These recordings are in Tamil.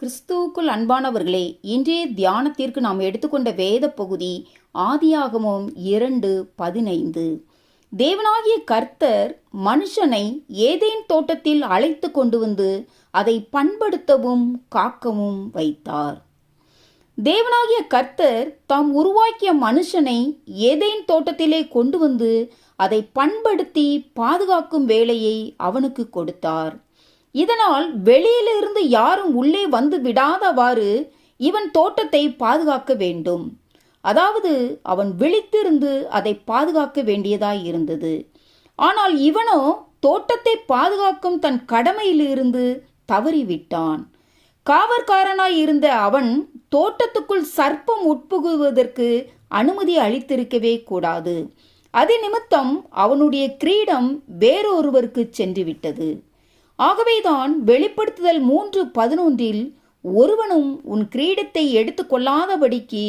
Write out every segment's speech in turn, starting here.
கிறிஸ்துவுக்குள் அன்பானவர்களே இன்றைய தியானத்திற்கு நாம் எடுத்துக்கொண்ட வேத பகுதி ஆதியாகமும் இரண்டு பதினைந்து. தேவனாகிய கர்த்தர் மனுஷனை ஏதேன் தோட்டத்தில் அழைத்து கொண்டு வந்து அதை பண்படுத்தவும் காக்கவும் வைத்தார். தேவனாகிய கர்த்தர் தாம் உருவாக்கிய மனுஷனை ஏதேன் தோட்டத்திலே கொண்டு வந்து அதை பண்படுத்தி பாதுகாக்கும் வேலையை அவனுக்கு கொடுத்தார். இதனால் வெளியிலிருந்து யாரும் உள்ளே வந்து விடாதவாறு இவன் தோட்டத்தை பாதுகாக்க வேண்டும். அதாவது அவன் விழித்திருந்து அதை பாதுகாக்க வேண்டியதாய் இருந்தது. ஆனால் இவனோ தோட்டத்தை பாதுகாக்கும் தன் கடமையிலிருந்து தவறிவிட்டான். காவற்காரனாய் இருந்த அவன் தோட்டத்துக்குள் சர்ப்பம் உட்புகுவதற்கு அனுமதி அளித்திருக்கவே கூடாது. அது நிமித்தம் அவனுடைய கிரீடம் வேறொருவருக்கு சென்றுவிட்டது. ஆகவேதான் வெளிப்படுத்துதல் மூன்று பதினொன்றில் ஒருவனும் உன் கிரீடத்தை எடுத்துக்கொள்ளாதபடிக்கு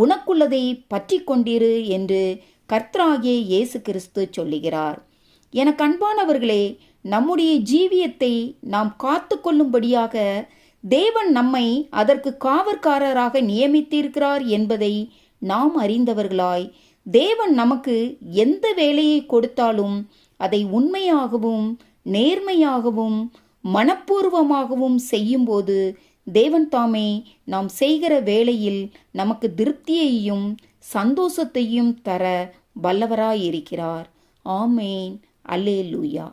உனக்குள்ளதை பற்றி கொண்டிரு என்று கர்த்தராகிய இயேசு கிறிஸ்து சொல்லுகிறார். எனக்கு அன்பானவர்களே நம்முடைய ஜீவியத்தை நாம் காத்து கொள்ளும்படியாக தேவன் நம்மை அதற்கு காவற்காரராக நியமித்திருக்கிறார் என்பதை நாம் அறிந்தவர்களாய் தேவன் நமக்கு எந்த வேலையை கொடுத்தாலும் அதை உண்மையாகவும் நேர்மையாகவும் மனப்பூர்வமாகவும் செய்யும்போது தேவன் தாமே நாம் செய்கிற வேளையில் நமக்கு திருப்தியையும் சந்தோஷத்தையும் தர வல்லவராயிருக்கிறார். ஆமேன். அல்லேலூயா.